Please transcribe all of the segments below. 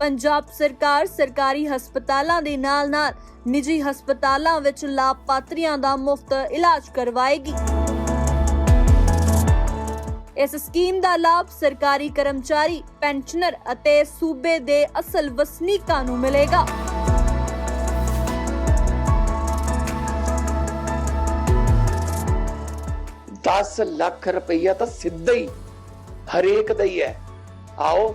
ਪੰਜਾਬ ਸਰਕਾਰ ਸਰਕਾਰੀ ਹਸਪਤਾਲਾਂ ਦੇ ਨਾਲ-ਨਾਲ ਨਿੱਜੀ ਹਸਪਤਾਲਾਂ ਵਿੱਚ ਲਾਭਪਾਤਰੀਆਂ ਦਾ ਮੁਫਤ ਇਲਾਜ ਕਰਵਾਏਗੀ। ਇਸ ਸਕੀਮ ਦਾ ਲਾਭ ਸਰਕਾਰੀ ਕਰਮਚਾਰੀ, ਪੈਨਸ਼ਨਰ ਅਤੇ ਸੂਬੇ ਦੇ ਅਸਲ ਵਸਨੀਕਾਂ ਨੂੰ ਮਿਲੇਗਾ। ਦਸ ਲੱਖ ਰੁਪਈਆ ਤਾਂ ਸਿੱਧਾ ਹੀ ਹਰੇਕ ਦਾ ਹੀ ਹੈ। ਆਓ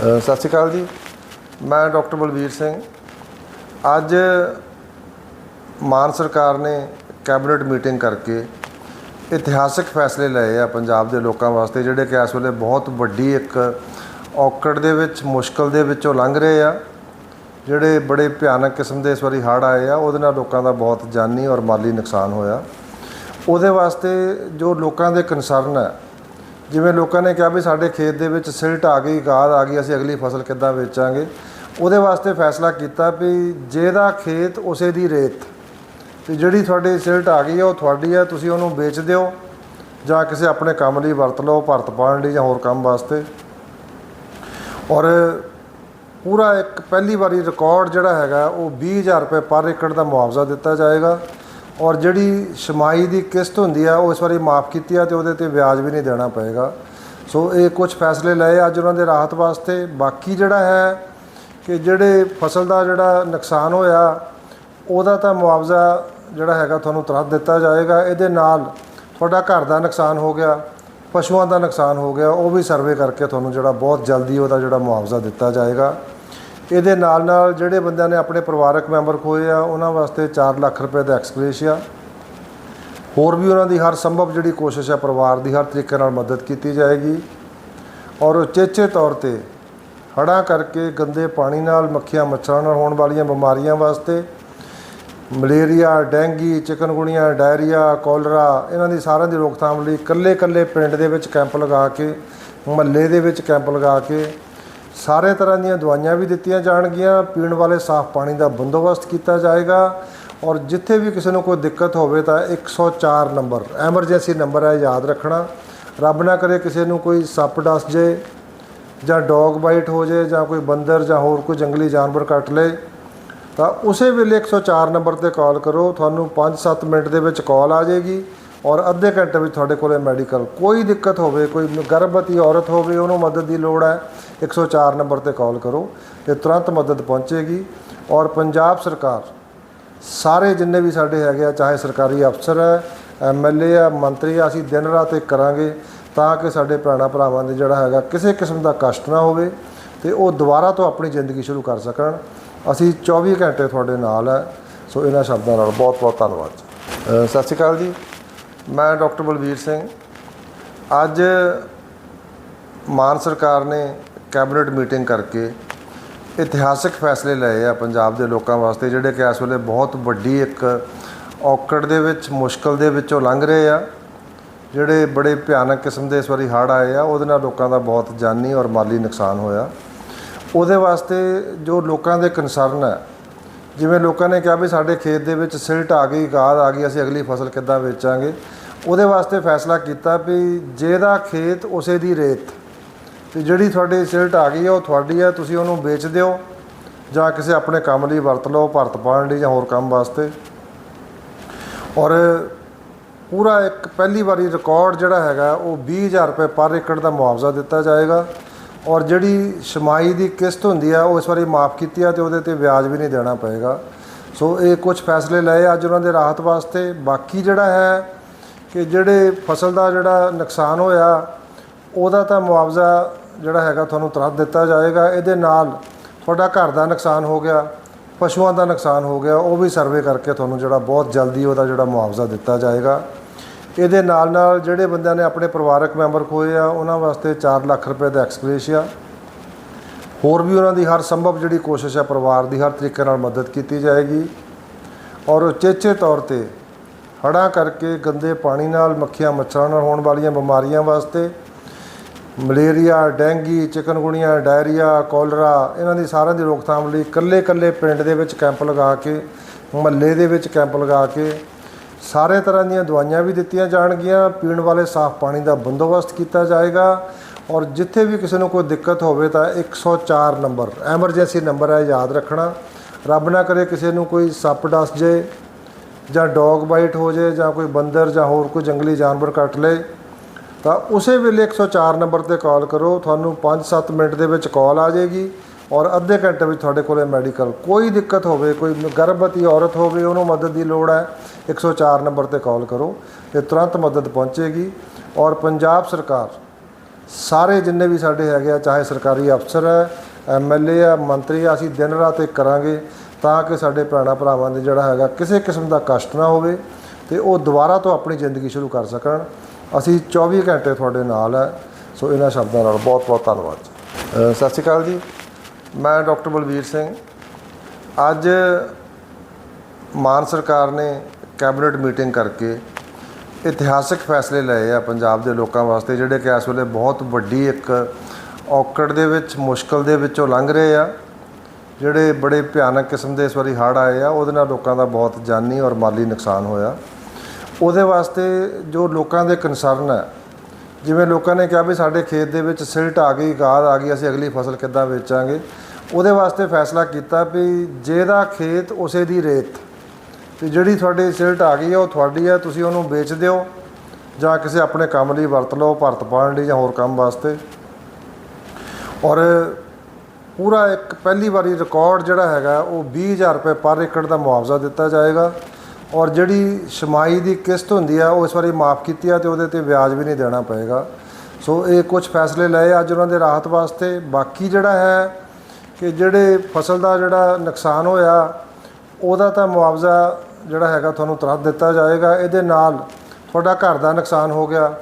ਸਤਿ ਸ਼੍ਰੀ ਅਕਾਲ ਜੀ। ਮੈਂ ਡਾਕਟਰ ਬਲਵੀਰ ਸਿੰਘ। ਅੱਜ ਮਾਨ ਸਰਕਾਰ ਨੇ ਕੈਬਨਿਟ ਮੀਟਿੰਗ ਕਰਕੇ ਇਤਿਹਾਸਕ ਫੈਸਲੇ ਲਏ ਆ ਪੰਜਾਬ ਦੇ ਲੋਕਾਂ ਵਾਸਤੇ, ਜਿਹੜੇ ਕਿ ਇਸ ਵੇਲੇ ਬਹੁਤ ਵੱਡੀ ਇੱਕ ਔਕੜ ਦੇ ਵਿੱਚ, ਮੁਸ਼ਕਲ ਦੇ ਵਿੱਚੋਂ ਲੰਘ ਰਹੇ ਆ। ਜਿਹੜੇ ਬੜੇ ਭਿਆਨਕ ਕਿਸਮ ਦੇ ਇਸ ਵਾਰੀ ਹੜ੍ਹ ਆਏ ਆ, ਉਹਦੇ ਨਾਲ ਲੋਕਾਂ ਦਾ ਬਹੁਤ ਜਾਨੀ ਔਰ ਮਾਲੀ ਨੁਕਸਾਨ ਹੋਇਆ। ਉਹਦੇ ਵਾਸਤੇ ਜੋ ਲੋਕਾਂ ਦੇ ਕਨਸਰਨ ਹੈ ਜਿਵੇਂ ਲੋਕਾਂ ਨੇ ਕਿਹਾ ਵੀ ਸਾਡੇ ਖੇਤ ਦੇ ਵਿੱਚ ਸਿਲਟ ਆ ਗਈ ਗਾਦ ਆ ਗਈ, ਅਸੀਂ ਅਗਲੀ ਫਸਲ ਕਿੱਦਾਂ ਵੇਚਾਂਗੇ? ਉਹਦੇ ਵਾਸਤੇ ਫੈਸਲਾ ਕੀਤਾ ਵੀ ਜਿਹਦਾ ਖੇਤ ਉਸੇ ਦੀ ਰੇਤ, ਤੇ ਜਿਹੜੀ ਤੁਹਾਡੀ ਸਿਲਟ ਆ ਗਈ ਹੈ ਉਹ ਤੁਹਾਡੀ ਹੈ ਤੁਸੀਂ ਉਹਨੂੰ ਵੇਚ ਦਿਓ, ਜਾਂ ਕਿਸੇ ਆਪਣੇ ਕੰਮ ਲਈ ਵਰਤ ਲਓ, ਭਰਤ ਪਾਉਣ ਲਈ ਜਾਂ ਹੋਰ ਕੰਮ ਵਾਸਤੇ। ਔਰ ਪੂਰਾ ਇੱਕ ਪਹਿਲੀ ਵਾਰੀ ਰਿਕਾਰਡ ਜਿਹੜਾ ਹੈਗਾ, ਉਹ 20000 ਰੁਪਏ ਪਰ ਏਕੜ ਦਾ ਮੁਆਵਜ਼ਾ ਦਿੱਤਾ ਜਾਏਗਾ। ਔਰ ਜਿਹੜੀ ਛਮਾਈ ਦੀ ਕਿਸ਼ਤ ਹੁੰਦੀ ਆ, ਉਹ ਇਸ ਵਾਰੀ ਮਾਫ ਕੀਤੀ ਆ ਤੇ ਉਹਦੇ ਤੇ ਵਿਆਜ ਵੀ ਨਹੀਂ ਦੇਣਾ ਪਏਗਾ। ਸੋ ਇਹ ਕੁਝ ਫੈਸਲੇ ਲਏ ਅੱਜ ਉਹਨਾਂ ਦੇ ਰਾਹਤ ਵਾਸਤੇ। ਬਾਕੀ ਜਿਹੜਾ ਹੈ ਕਿ ਜਿਹੜੇ ਫਸਲ ਦਾ ਜਿਹੜਾ ਨੁਕਸਾਨ ਹੋਇਆ, ਉਹਦਾ ਤਾਂ ਮੁਆਵਜ਼ਾ ਜਿਹੜਾ ਹੈਗਾ ਤੁਹਾਨੂੰ ਤੁਰੰਤ ਦਿੱਤਾ ਜਾਏਗਾ। ਇਹਦੇ ਨਾਲ ਤੁਹਾਡਾ ਘਰ ਦਾ ਨੁਕਸਾਨ ਹੋ ਗਿਆ, ਪਸ਼ੂਆਂ ਦਾ ਨੁਕਸਾਨ ਹੋ ਗਿਆ, ਉਹ ਵੀ ਸਰਵੇ ਕਰਕੇ ਤੁਹਾਨੂੰ ਜਿਹੜਾ ਬਹੁਤ ਜਲਦੀ ਉਹਦਾ ਜਿਹੜਾ ਮੁਆਵਜ਼ਾ ਦਿੱਤਾ ਜਾਏਗਾ। ਇਹਦੇ ਨਾਲ ਨਾਲ ਜਿਹੜੇ ਬੰਦਿਆਂ ਨੇ ਆਪਣੇ ਪਰਿਵਾਰਕ ਮੈਂਬਰ ਖੋਏ ਆ, ਉਹਨਾਂ ਵਾਸਤੇ 4 ਲੱਖ ਰੁਪਏ ਦਾ ਐਕਸਗ੍ਰੇਸ਼ੀਆ ਹੋਰ ਵੀ ਉਹਨਾਂ ਦੀ ਹਰ ਸੰਭਵ ਜਿਹੜੀ ਕੋਸ਼ਿਸ਼ ਹੈ ਪਰਿਵਾਰ ਦੀ ਹਰ ਤਰੀਕੇ ਨਾਲ ਮਦਦ ਕੀਤੀ ਜਾਏਗੀ। ਔਰ ਉਚੇਚੇ ਤੌਰ ਤੇ ਹੜ੍ਹਾਂ ਕਰਕੇ ਗੰਦੇ ਪਾਣੀ ਨਾਲ, ਮੱਖੀਆਂ ਮੱਛਰਾਂ ਨਾਲ ਹੋਣ ਵਾਲੀਆਂ ਬਿਮਾਰੀਆਂ ਵਾਸਤੇ malaria, dengue, chikungunya, diarrhoea, cholera, ਇਹਨਾਂ ਦੀ ਸਾਰਿਆਂ ਦੀ ਰੋਕਥਾਮ ਲਈ ਇਕੱਲੇ-ਇਕੱਲੇ ਪਿੰਡ ਦੇ ਵਿੱਚ ਕੈਂਪ ਲਗਾ ਕੇ, ਮਹੱਲੇ ਦੇ ਵਿੱਚ ਕੈਂਪ ਲਗਾ ਕੇ ਸਾਰੇ ਤਰ੍ਹਾਂ ਦੀਆਂ ਦਵਾਈਆਂ ਵੀ ਦਿੱਤੀਆਂ ਜਾਣਗੀਆਂ, ਪੀਣ ਵਾਲੇ ਸਾਫ਼ ਪਾਣੀ ਦਾ ਬੰਦੋਬਸਤ ਕੀਤਾ ਜਾਏਗਾ ਔਰ ਜਿੱਥੇ ਵੀ ਕਿਸੇ ਨੂੰ ਕੋਈ ਦਿੱਕਤ ਹੋਵੇ ਤਾਂ 104 ਨੰਬਰ, ਐਮਰਜੈਂਸੀ ਨੰਬਰ ਹੈ, ਯਾਦ ਰੱਖਣਾ। ਰੱਬ ਨਾ ਕਰੇ ਕਿਸੇ ਨੂੰ ਕੋਈ ਸੱਪ ਡਸ ਜੇ ਜਾਂ ਡੌਗ ਬਾਈਟ ਹੋ ਜੇ ਜਾਂ ਕੋਈ ਬੰਦਰ ਜਾਂ ਹੋਰ ਕੋਈ ਜੰਗਲੀ ਜਾਨਵਰ ਕੱਟ ਲਏ ਤਾਂ ਉਸੇ ਵੇਲੇ 104 ਨੰਬਰ ਤੇ ਕਾਲ ਕਰੋ। ਤੁਹਾਨੂੰ 5-7 ਮਿੰਟ ਦੇ ਵਿੱਚ ਕਾਲ ਆ ਜਾਏਗੀ। ਔਰ ਅੱਧੇ ਘੰਟੇ ਵਿੱਚ ਤੁਹਾਡੇ ਕੋਲੇ ਮੈਡੀਕਲ। ਕੋਈ ਦਿੱਕਤ ਹੋਵੇ, ਕੋਈ ਗਰਭਵਤੀ ਔਰਤ ਹੋਵੇ, ਉਹਨੂੰ ਮਦਦ ਦੀ ਲੋੜ ਹੈ 104 ਨੰਬਰ ਤੇ ਕਾਲ ਕਰੋ ਤੇ ਤੁਰੰਤ ਮਦਦ ਪਹੁੰਚੇਗੀ। ਔਰ ਪੰਜਾਬ ਸਰਕਾਰ, ਸਾਰੇ ਜਿੰਨੇ ਵੀ ਸਾਡੇ ਹੈਗੇ ਆ, ਚਾਹੇ ਸਰਕਾਰੀ ਅਫਸਰ ਹੈ ਐਮਐਲਏ ਆ ਮੰਤਰੀ ਆ ਅਸੀਂ ਦਿਨ ਰਾਤ ਇੱਕ ਕਰਾਂਗੇ ਤਾਂ ਕਿ ਸਾਡੇ ਭੈਣਾਂ ਭਰਾਵਾਂ ਦੇ ਜਿਹੜਾ ਹੈਗਾ, ਕਿਸੇ ਕਿਸਮ ਦਾ ਕਸ਼ਟ ਨਾ ਹੋਵੇ ਤੇ ਉਹ ਦੁਬਾਰਾ ਤੋਂ ਆਪਣੀ ਜ਼ਿੰਦਗੀ ਸ਼ੁਰੂ ਕਰ ਸਕਣ। ਅਸੀਂ 24 ਘੰਟੇ ਤੁਹਾਡੇ ਨਾਲ ਹੈ। ਸੋ ਇਹਨਾਂ ਸ਼ਬਦਾਂ ਨਾਲ ਬਹੁਤ ਬਹੁਤ ਧੰਨਵਾਦ। ਜੀ। ਸਤਿ ਸ਼੍ਰੀ ਅਕਾਲ ਜੀ। ਮੈਂ ਡਾਕਟਰ ਬਲਵੀਰ ਸਿੰਘ। ਅੱਜ ਮਾਨ ਸਰਕਾਰ ਨੇ ਕੈਬਨਿਟ ਮੀਟਿੰਗ ਕਰਕੇ ਇਤਿਹਾਸਕ ਫੈਸਲੇ ਲਏ ਆ ਪੰਜਾਬ ਦੇ ਲੋਕਾਂ ਵਾਸਤੇ, ਜਿਹੜੇ ਕਿ ਇਸ ਵੇਲੇ ਬਹੁਤ ਵੱਡੀ ਇੱਕ ਔਕੜ ਦੇ ਵਿੱਚ, ਮੁਸ਼ਕਲ ਦੇ ਵਿੱਚੋਂ ਲੰਘ ਰਹੇ ਆ। ਜਿਹੜੇ ਬੜੇ ਭਿਆਨਕ ਕਿਸਮ ਦੇ ਇਸ ਵਾਰੀ ਹੜ੍ਹ ਆਏ ਆ, ਉਹਦੇ ਨਾਲ ਲੋਕਾਂ ਦਾ ਬਹੁਤ ਜਾਨੀ ਔਰ ਮਾਲੀ ਨੁਕਸਾਨ ਹੋਇਆ। ਉਹਦੇ ਵਾਸਤੇ ਜੋ ਲੋਕਾਂ ਦੇ ਕਨਸਰਨ ਹੈ ਜਿਵੇਂ ਲੋਕਾਂ ਨੇ ਕਿਹਾ ਵੀ ਸਾਡੇ ਖੇਤ ਦੇ ਵਿੱਚ ਸਿਲਟ ਆ ਗਈ, ਗਾਦ ਆ ਗਈ, ਅਸੀਂ ਅਗਲੀ ਫਸਲ ਕਿੱਦਾਂ ਵੇਚਾਂਗੇ? ਉਹਦੇ ਵਾਸਤੇ ਫੈਸਲਾ ਕੀਤਾ ਵੀ ਜਿਹਦਾ ਖੇਤ ਉਸੇ ਦੀ ਰੇਤ। ਤੇ ਜਿਹੜੀ ਤੁਹਾਡੀ ਸਿਲਟ ਆ ਗਈ ਹੈ ਉਹ ਤੁਹਾਡੀ ਹੈ ਤੁਸੀਂ ਉਹਨੂੰ ਵੇਚ ਦਿਓ ਜਾਂ ਕਿਸੇ ਆਪਣੇ ਕੰਮ ਲਈ ਵਰਤ ਲਓ, ਭਰਤ ਪਾਉਣ ਲਈ ਜਾਂ ਹੋਰ ਕੰਮ ਵਾਸਤੇ। ਔਰ ਪੂਰਾ ਇੱਕ ਪਹਿਲੀ ਵਾਰੀ ਰਿਕਾਰਡ ਜਿਹੜਾ ਹੈਗਾ, ਉਹ 20000 ਰੁਪਏ ਪਰ ਏਕੜ ਦਾ ਮੁਆਵਜ਼ਾ ਦਿੱਤਾ ਜਾਏਗਾ। ਔਰ ਜਿਹੜੀ ਛਮਾਈ ਦੀ ਕਿਸ਼ਤ ਹੁੰਦੀ ਆ, ਉਹ ਇਸ ਵਾਰੀ ਮਾਫ ਕੀਤੀ ਆ ਤੇ ਉਹਦੇ ਤੇ ਵਿਆਜ ਵੀ ਨਹੀਂ ਦੇਣਾ ਪਏਗਾ। ਸੋ ਇਹ ਕੁਝ ਫੈਸਲੇ ਲਏ ਅੱਜ ਉਹਨਾਂ ਦੇ ਰਾਹਤ ਵਾਸਤੇ। ਬਾਕੀ ਜਿਹੜਾ ਹੈ ਕਿ ਜਿਹੜੇ ਫਸਲ ਦਾ ਜਿਹੜਾ ਨੁਕਸਾਨ ਹੋਇਆ, ਉਹਦਾ ਤਾਂ ਮੁਆਵਜ਼ਾ ਜਿਹੜਾ ਹੈਗਾ ਤੁਹਾਨੂੰ ਤੁਰੰਤ ਦਿੱਤਾ ਜਾਏਗਾ। ਇਹਦੇ ਨਾਲ ਤੁਹਾਡਾ ਘਰ ਦਾ ਨੁਕਸਾਨ ਹੋ ਗਿਆ, ਪਸ਼ੂਆਂ ਦਾ ਨੁਕਸਾਨ ਹੋ ਗਿਆ, ਉਹ ਵੀ ਸਰਵੇ ਕਰਕੇ ਤੁਹਾਨੂੰ ਜਿਹੜਾ ਬਹੁਤ ਜਲਦੀ ਉਹਦਾ ਜਿਹੜਾ ਮੁਆਵਜ਼ਾ ਦਿੱਤਾ ਜਾਏਗਾ। ਇਹਦੇ ਨਾਲ ਨਾਲ ਜਿਹੜੇ ਬੰਦਿਆਂ ਨੇ ਆਪਣੇ ਪਰਿਵਾਰਕ ਮੈਂਬਰ ਖੋਏ ਆ, ਉਹਨਾਂ ਵਾਸਤੇ 4 ਲੱਖ ਰੁਪਏ ਦਾ ਐਕਸਗ੍ਰੇਸ਼ੀਆ। ਹੋਰ ਵੀ ਉਹਨਾਂ ਦੀ ਹਰ ਸੰਭਵ ਜਿਹੜੀ ਕੋਸ਼ਿਸ਼ ਹੈ ਪਰਿਵਾਰ ਦੀ ਹਰ ਤਰੀਕੇ ਨਾਲ ਮਦਦ ਕੀਤੀ ਜਾਏਗੀ। ਔਰ ਉਚੇਚੇ ਤੌਰ ਤੇ ਹੜ੍ਹਾਂ ਕਰਕੇ ਗੰਦੇ ਪਾਣੀ ਨਾਲ ਮੱਖੀਆਂ ਮੱਛਰਾਂ ਨਾਲ ਹੋਣ ਵਾਲੀਆਂ ਬਿਮਾਰੀਆਂ ਵਾਸਤੇ malaria, dengue chikungunya diarrhoea, cholera, ਇਹਨਾਂ ਦੀ ਸਾਰਿਆਂ ਦੀ ਰੋਕਥਾਮ ਲਈ ਇਕੱਲੇ-ਇਕੱਲੇ ਪਿੰਡ ਦੇ ਵਿੱਚ ਕੈਂਪ ਲਗਾ ਕੇ, ਮਹੱਲੇ ਦੇ ਵਿੱਚ ਕੈਂਪ ਲਗਾ ਕੇ ਸਾਰੇ ਤਰ੍ਹਾਂ ਦੀਆਂ ਦਵਾਈਆਂ ਵੀ ਦਿੱਤੀਆਂ ਜਾਣਗੀਆਂ। ਪੀਣ ਵਾਲੇ ਸਾਫ਼ ਪਾਣੀ ਦਾ ਬੰਦੋਬਸਤ ਕੀਤਾ ਜਾਏਗਾ ਔਰ ਜਿੱਥੇ ਵੀ ਕਿਸੇ ਨੂੰ ਕੋਈ ਦਿੱਕਤ ਹੋਵੇ ਤਾਂ 104 ਨੰਬਰ, ਐਮਰਜੈਂਸੀ ਨੰਬਰ ਹੈ, ਯਾਦ ਰੱਖਣਾ। ਰੱਬ ਨਾ ਕਰੇ ਕਿਸੇ ਨੂੰ ਕੋਈ ਸੱਪ ਡਸ ਜੇ। ਜਾਂ ਡੌਗ ਬਾਈਟ ਹੋ ਜੇ ਜਾਂ ਕੋਈ ਬੰਦਰ ਜਾਂ ਹੋਰ ਕੋਈ ਜੰਗਲੀ ਜਾਨਵਰ ਕੱਟ ਲਏ, ਤਾਂ ਉਸੇ ਵੇਲੇ 104 ਨੰਬਰ ਤੇ ਕਾਲ ਕਰੋ, ਤੁਹਾਨੂੰ 5-7 ਮਿੰਟ ਦੇ ਵਿੱਚ ਕਾਲ ਆ ਜਾਏਗੀ ਔਰ ਅੱਧੇ ਘੰਟੇ ਵਿੱਚ ਤੁਹਾਡੇ ਕੋਲੇ ਮੈਡੀਕਲ। ਕੋਈ ਦਿੱਕਤ ਹੋਵੇ, ਕੋਈ ਗਰਭਵਤੀ ਔਰਤ ਹੋਵੇ, ਉਹਨੂੰ ਮਦਦ ਦੀ ਲੋੜ ਹੈ 104 ਨੰਬਰ ਤੇ ਕਾਲ ਕਰੋ ਤੇ ਤੁਰੰਤ ਮਦਦ ਪਹੁੰਚੇਗੀ। ਔਰ ਪੰਜਾਬ ਸਰਕਾਰ, ਸਾਰੇ ਜਿੰਨੇ ਵੀ ਸਾਡੇ ਹੈਗੇ ਆ, ਚਾਹੇ ਸਰਕਾਰੀ ਅਫਸਰ ਹੈ ਐਮਐਲਏ ਆ ਮੰਤਰੀ ਆ ਅਸੀਂ ਦਿਨ ਰਾਤ ਇੱਕ ਕਰਾਂਗੇ। ਤਾਂ ਕਿ ਸਾਡੇ ਭੈਣਾਂ ਭਰਾਵਾਂ ਦੇ ਜਿਹੜਾ ਹੈਗਾ ਕਿਸੇ ਕਿਸਮ ਦਾ ਕਸ਼ਟ ਨਾ ਹੋਵੇ ਤੇ ਉਹ ਦੁਬਾਰਾ ਤੋਂ ਆਪਣੀ ਜ਼ਿੰਦਗੀ ਸ਼ੁਰੂ ਕਰ ਸਕਣ। ਅਸੀਂ 24 ਘੰਟੇ ਤੁਹਾਡੇ ਨਾਲ ਹੈ, ਸੋ ਇਹਨਾਂ ਸ਼ਬਦਾਂ ਨਾਲ ਬਹੁਤ ਬਹੁਤ ਧੰਨਵਾਦ। ਸਤਿ ਸ਼੍ਰੀ ਅਕਾਲ ਜੀ। ਮੈਂ ਡਾਕਟਰ ਬਲਵੀਰ ਸਿੰਘ। ਅੱਜ ਮਾਨ ਸਰਕਾਰ ਨੇ ਕੈਬਨਿਟ ਮੀਟਿੰਗ ਕਰਕੇ ਇਤਿਹਾਸਕ ਫੈਸਲੇ ਲਏ ਆ ਪੰਜਾਬ ਦੇ ਲੋਕਾਂ ਵਾਸਤੇ, ਜਿਹੜੇ ਕਿ ਇਸ ਵੇਲੇ ਬਹੁਤ ਵੱਡੀ ਇੱਕ ਔਕੜ ਦੇ ਵਿੱਚ, ਮੁਸ਼ਕਲ ਦੇ ਵਿੱਚੋਂ ਲੰਘ ਰਹੇ ਆ। ਜਿਹੜੇ ਬੜੇ ਭਿਆਨਕ ਕਿਸਮ ਦੇ ਇਸ ਵਾਰੀ ਹੜ੍ਹ ਆਏ ਆ, ਉਹਦੇ ਨਾਲ ਲੋਕਾਂ ਦਾ ਬਹੁਤ ਜਾਨੀ ਔਰ ਮਾਲੀ ਨੁਕਸਾਨ ਹੋਇਆ। ਉਹਦੇ ਵਾਸਤੇ ਜੋ ਲੋਕਾਂ ਦੇ ਕਨਸਰਨ ਹੈ, ਜਿਵੇਂ ਲੋਕਾਂ ਨੇ ਕਿਹਾ ਵੀ ਸਾਡੇ ਖੇਤ ਦੇ ਵਿੱਚ ਸਿਲਟ ਆ ਗਈ, ਗਾਦ ਆ ਗਈ, ਅਸੀਂ ਅਗਲੀ ਫਸਲ ਕਿੱਦਾਂ ਵੇਚਾਂਗੇ? ਉਹਦੇ ਵਾਸਤੇ ਫੈਸਲਾ ਕੀਤਾ ਵੀ ਜਿਹਦਾ ਖੇਤ ਉਸੇ ਦੀ ਰੇਤ, ਤੇ ਜਿਹੜੀ ਤੁਹਾਡੀ ਸਿਲਟ ਆ ਗਈ ਹੈ ਉਹ ਤੁਹਾਡੀ ਹੈ ਤੁਸੀਂ ਉਹਨੂੰ ਵੇਚ ਦਿਓ, ਜਾਂ ਕਿਸੇ ਆਪਣੇ ਕੰਮ ਲਈ ਵਰਤ ਲਓ, ਭਰਤ ਪਾਉਣ ਲਈ ਜਾਂ ਹੋਰ ਕੰਮ ਵਾਸਤੇ। ਔਰ ਪੂਰਾ ਇੱਕ ਪਹਿਲੀ ਵਾਰੀ ਰਿਕਾਰਡ ਜਿਹੜਾ ਹੈਗਾ, ਉਹ 20000 ਰੁਪਏ ਪਰ ਏਕੜ ਦਾ ਮੁਆਵਜ਼ਾ ਦਿੱਤਾ ਜਾਏਗਾ। ਔਰ ਜਿਹੜੀ ਛਮਾਈ ਦੀ ਕਿਸ਼ਤ ਹੁੰਦੀ ਆ, ਉਹ ਇਸ ਵਾਰੀ ਮਾਫ ਕੀਤੀ ਆ ਤੇ ਉਹਦੇ ਤੇ ਵਿਆਜ ਵੀ ਨਹੀਂ ਦੇਣਾ ਪਏਗਾ। ਸੋ ਇਹ ਕੁਝ ਫੈਸਲੇ ਲਏ ਅੱਜ ਉਹਨਾਂ ਦੇ ਰਾਹਤ ਵਾਸਤੇ। ਬਾਕੀ ਜਿਹੜਾ ਹੈ ਕਿ ਜਿਹੜੇ ਫਸਲ ਦਾ ਜਿਹੜਾ ਨੁਕਸਾਨ ਹੋਇਆ, ਉਹਦਾ ਤਾਂ ਮੁਆਵਜ਼ਾ ਜਿਹੜਾ ਹੈਗਾ ਤੁਹਾਨੂੰ ਤੁਰੰਤ ਦਿੱਤਾ ਜਾਏਗਾ। ਇਹਦੇ ਨਾਲ ਤੁਹਾਡਾ ਘਰ ਦਾ ਨੁਕਸਾਨ ਹੋ ਗਿਆ,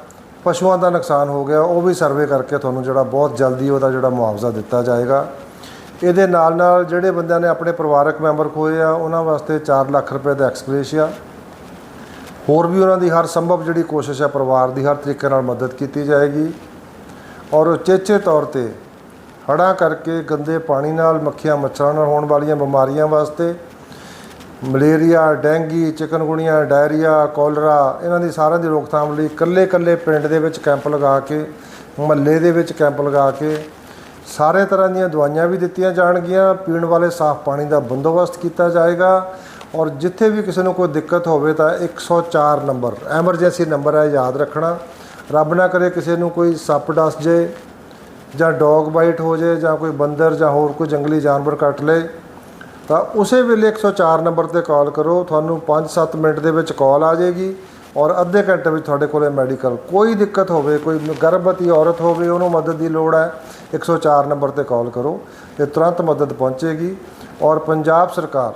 ਪਸ਼ੂਆਂ ਦਾ ਨੁਕਸਾਨ ਹੋ ਗਿਆ, ਉਹ ਵੀ ਸਰਵੇ ਕਰਕੇ ਤੁਹਾਨੂੰ ਜਿਹੜਾ ਬਹੁਤ ਜਲਦੀ ਉਹਦਾ ਜਿਹੜਾ ਮੁਆਵਜ਼ਾ ਦਿੱਤਾ ਜਾਏਗਾ। ਇਹਦੇ ਨਾਲ ਨਾਲ ਜਿਹੜੇ ਬੰਦਿਆਂ ਨੇ ਆਪਣੇ ਪਰਿਵਾਰਕ ਮੈਂਬਰ ਖੋਏ ਆ, ਉਹਨਾਂ ਵਾਸਤੇ 4 ਲੱਖ ਰੁਪਏ ਦਾ ਐਕਸਗ੍ਰੇਸ਼ੀਆ ਹੋਰ ਵੀ ਉਹਨਾਂ ਦੀ ਹਰ ਸੰਭਵ ਜਿਹੜੀ ਕੋਸ਼ਿਸ਼ ਹੈ ਪਰਿਵਾਰ ਦੀ ਹਰ ਤਰੀਕੇ ਨਾਲ ਮਦਦ ਕੀਤੀ ਜਾਏਗੀ। ਔਰ ਉਚੇਚੇ ਤੌਰ ਤੇ ਹੜ੍ਹਾਂ ਕਰਕੇ ਗੰਦੇ ਪਾਣੀ ਨਾਲ ਮੱਖੀਆਂ ਮੱਛਰਾਂ ਨਾਲ ਹੋਣ ਵਾਲੀਆਂ ਬਿਮਾਰੀਆਂ ਵਾਸਤੇ malaria, dengue chikungunya diarrhoea, cholera, ਇਹਨਾਂ ਦੀ ਸਾਰਿਆਂ ਦੀ ਰੋਕਥਾਮ ਲਈ ਇਕੱਲੇ-ਇਕੱਲੇ ਪਿੰਡ ਦੇ ਵਿੱਚ ਕੈਂਪ ਲਗਾ ਕੇ, ਮਹੱਲੇ ਦੇ ਵਿੱਚ ਕੈਂਪ ਲਗਾ ਕੇ ਸਾਰੇ ਤਰ੍ਹਾਂ ਦੀਆਂ ਦਵਾਈਆਂ ਵੀ ਦਿੱਤੀਆਂ ਜਾਣਗੀਆਂ, ਪੀਣ ਵਾਲੇ ਸਾਫ਼ ਪਾਣੀ ਦਾ ਬੰਦੋਬਸਤ ਕੀਤਾ ਜਾਏਗਾ ਔਰ ਜਿੱਥੇ ਵੀ ਕਿਸੇ ਨੂੰ ਕੋਈ ਦਿੱਕਤ ਹੋਵੇ ਤਾਂ 104 ਨੰਬਰ, ਐਮਰਜੈਂਸੀ ਨੰਬਰ ਹੈ, ਯਾਦ ਰੱਖਣਾ। ਰੱਬ ਨਾ ਕਰੇ ਕਿਸੇ ਨੂੰ ਕੋਈ ਸੱਪ ਡਸ ਜੇ ਜਾਂ ਡੌਗ ਬਾਈਟ ਹੋ ਜੇ ਜਾਂ ਕੋਈ ਬੰਦਰ ਜਾਂ ਹੋਰ ਕੋਈ ਜੰਗਲੀ ਜਾਨਵਰ ਕੱਟ ਲਏ ਤਾਂ ਉਸੇ ਵੇਲੇ 104 ਨੰਬਰ ਤੇ ਕਾਲ ਕਰੋ। ਤੁਹਾਨੂੰ 5-7 ਮਿੰਟ ਦੇ ਵਿੱਚ ਕਾਲ ਆ ਜਾਏਗੀ। ਔਰ ਅੱਧੇ ਘੰਟੇ ਵਿੱਚ ਤੁਹਾਡੇ ਕੋਲੇ ਮੈਡੀਕਲ ਕੋਈ ਦਿੱਕਤ ਹੋਵੇ, ਕੋਈ ਗਰਭਵਤੀ ਔਰਤ ਹੋਵੇ, ਉਹਨੂੰ ਮਦਦ ਦੀ ਲੋੜ ਹੈ 104 ਨੰਬਰ ਤੇ ਕਾਲ ਕਰੋ ਤੇ ਤੁਰੰਤ ਮਦਦ ਪਹੁੰਚੇਗੀ। ਔਰ ਪੰਜਾਬ ਸਰਕਾਰ,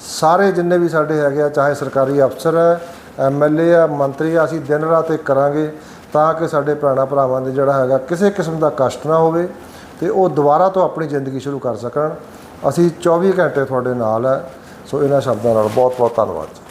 ਸਾਰੇ ਜਿੰਨੇ ਵੀ ਸਾਡੇ ਹੈਗੇ ਆ, ਚਾਹੇ ਸਰਕਾਰੀ ਅਫਸਰ ਹੈ ਐਮਐਲਏ ਆ ਮੰਤਰੀ ਆ ਅਸੀਂ ਦਿਨ ਰਾਤ ਇਹ ਕਰਾਂਗੇ ਤਾਂ ਕਿ ਸਾਡੇ ਭੈਣਾਂ ਭਰਾਵਾਂ ਦੇ ਜਿਹੜਾ ਹੈਗਾ, ਕਿਸੇ ਕਿਸਮ ਦਾ ਕਸ਼ਟ ਨਾ ਹੋਵੇ ਤੇ ਉਹ ਦੁਬਾਰਾ ਤੋਂ ਆਪਣੀ ਜ਼ਿੰਦਗੀ ਸ਼ੁਰੂ ਕਰ ਸਕਣ। ਅਸੀਂ 24 ਘੰਟੇ ਤੁਹਾਡੇ ਨਾਲ ਹੈ, ਸੋ ਇਹਨਾਂ ਸ਼ਬਦਾਂ ਨਾਲ ਬਹੁਤ ਬਹੁਤ ਧੰਨਵਾਦ